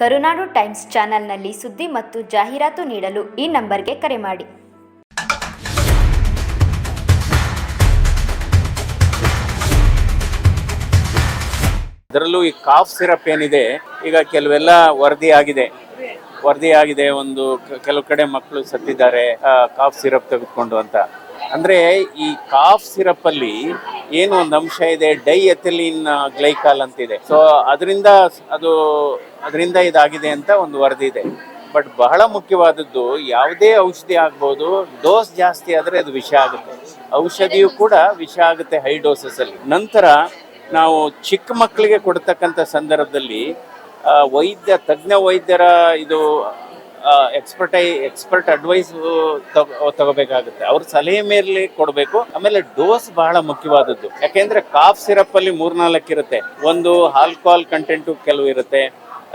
ಕರುನಾಡು times ಚಾನೆಲ್ನಲ್ಲಿ ಸುದ್ದಿ ಮತ್ತು ಜಾಹೀರಾತು ನೀಡಲು ಈ ನಂಬರ್ಗೆ ಕರೆ ಮಾಡಿ. ಅದರಲ್ಲೂ ಈ ಕಾಫ್ ಸಿರಪ್ ಏನಿದೆ, ಈಗ ಕೆಲವೆಲ್ಲ ವರದಿ ಆಗಿದೆ. ವರದಿ ಆಗಿದೆ, ಒಂದು ಕೆಲವು ಕಡೆ ಮಕ್ಕಳು ಸತ್ತಿದ್ದಾರೆ ಕಾಫ್ ಸಿರಪ್ ತೆಗೆದುಕೊಂಡು ಅಂತ. ಅಂದ್ರೆ ಈ ಕಾಫ್ ಸಿರಪ್ ಅಲ್ಲಿ ಏನು ಒಂದು ಅಂಶ ಇದೆ? ಡೈ ಎಥಿಲಿನ್ ಗ್ಲೈಕಾಲ್ ಅಂತಿದೆ. ಸೊ ಅದರಿಂದ ಅದು, ಅದರಿಂದ ಇದಾಗಿದೆ ಅಂತ ಒಂದು ವರದಿ ಇದೆ. ಬಟ್ ಬಹಳ ಮುಖ್ಯವಾದದ್ದು ಯಾವುದೇ ಔಷಧಿ ಆಗ್ಬೋದು ಡೋಸ್ ಜಾಸ್ತಿ ಆದರೆ ಅದು ವಿಷ ಆಗುತ್ತೆ. ಔಷಧಿಯು ಕೂಡ ವಿಷ ಆಗುತ್ತೆ ಹೈ ಡೋಸಸ್ ಅಲ್ಲಿ. ನಂತರ ನಾವು ಚಿಕ್ಕ ಮಕ್ಕಳಿಗೆ ಕೊಡ್ತಕ್ಕಂಥ ಸಂದರ್ಭದಲ್ಲಿ ವೈದ್ಯ, ತಜ್ಞ ವೈದ್ಯರ ಇದು ಎಕ್ಸ್ಪರ್ಟೈ ಎಕ್ಸ್ಪರ್ಟ್ ಅಡ್ವೈಸ್ ತಗೋಬೇಕಾಗುತ್ತೆ. ಅವ್ರ ಸಲಹೆ ಮೇಲೆ ಕೊಡಬೇಕು. ಆಮೇಲೆ ಡೋಸ್ ಬಹಳ ಮುಖ್ಯವಾದದ್ದು. ಯಾಕೆಂದ್ರೆ ಕಾಫ್ ಸಿರಪ್ ಅಲ್ಲಿ ಮೂರ್ನಾಲ್ಕು ಇರುತ್ತೆ. ಒಂದು ಆಲ್ಕೋಹಾಲ್ ಕಂಟೆಂಟು ಕೆಲವು ಇರುತ್ತೆ.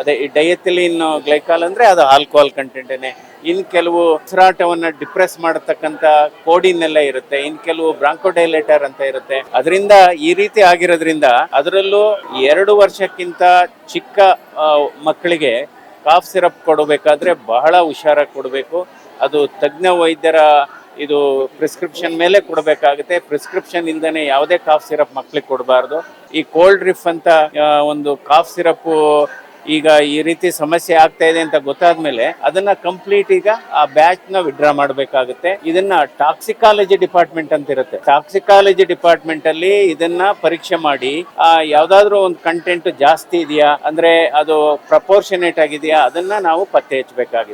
ಅದೇ ಈ ಡಯಥಿಲಿನ್ ಗ್ಲೈಕಾಲ್ ಅಂದ್ರೆ ಅದು ಆಲ್ಕೋಹಾಲ್ ಕಂಟೆಂಟೇನೆ ಇನ್ ಕೆಲವು ಉಸಿರಾಟವನ್ನ ಡಿಪ್ರೆಸ್ ಮಾಡತಕ್ಕಂತ ಕೋಡಿನ್ ಎಲ್ಲ ಇರುತ್ತೆ. ಇನ್ ಕೆಲವು ಬ್ರಾಂಕೋಡೈಲೇಟರ್ ಅಂತ ಇರುತ್ತೆ. ಅದರಿಂದ ಈ ರೀತಿ ಆಗಿರೋದ್ರಿಂದ ಅದರಲ್ಲೂ ಎರಡು ವರ್ಷಕ್ಕಿಂತ ಚಿಕ್ಕ ಮಕ್ಕಳಿಗೆ ಕಾಫ್ ಸಿರಪ್ ಕೊಡಬೇಕಾದ್ರೆ ಬಹಳ ಹುಷಾರಾಗಿ ಕೊಡಬೇಕು. ಅದು ತಜ್ಞ ವೈದ್ಯರ ಇದು ಪ್ರಿಸ್ಕ್ರಿಪ್ಷನ್ ಮೇಲೆ ಕೊಡಬೇಕಾಗುತ್ತೆ. ಪ್ರಿಸ್ಕ್ರಿಪ್ಷನ್ ಇಂದನೇ ಯಾವುದೇ ಕಾಫ್ ಸಿರಪ್ ಮಕ್ಳಿಗೆ ಕೊಡಬಾರ್ದು. ಈ ಕೋಲ್ಡ್ ರಿಫ್ ಅಂತ ಒಂದು ಕಾಫ್ ಸಿರಪ್ ಈಗ ಈ ರೀತಿ ಸಮಸ್ಯೆ ಆಗ್ತಾ ಇದೆ ಅಂತ ಗೊತ್ತಾದ್ಮೇಲೆ ಅದನ್ನ ಕಂಪ್ಲೀಟ್ ಈಗ ಆ ಬ್ಯಾಚ್ನ ವಿಡ್ರಾ ಮಾಡಬೇಕಾಗುತ್ತೆ. ಇದನ್ನ ಟಾಕ್ಸಿಕಾಲಜಿ ಡಿಪಾರ್ಟ್ಮೆಂಟ್ ಅಂತ ಇರುತ್ತೆ. ಟಾಕ್ಸಿಕಾಲಜಿ ಡಿಪಾರ್ಟ್ಮೆಂಟ್ ಅಲ್ಲಿ ಇದನ್ನ ಪರೀಕ್ಷೆ ಮಾಡಿ, ಆ, ಯಾವ್ದಾದ್ರು ಒಂದು ಕಂಟೆಂಟ್ ಜಾಸ್ತಿ ಇದೆಯಾ, ಅಂದ್ರೆ ಅದು ಪ್ರಪೋರ್ಷನೇಟ್ ಆಗಿದೆಯಾ, ಅದನ್ನ ನಾವು ಪತ್ತೆ ಹಚ್ಚಬೇಕಾಗಿದೆ.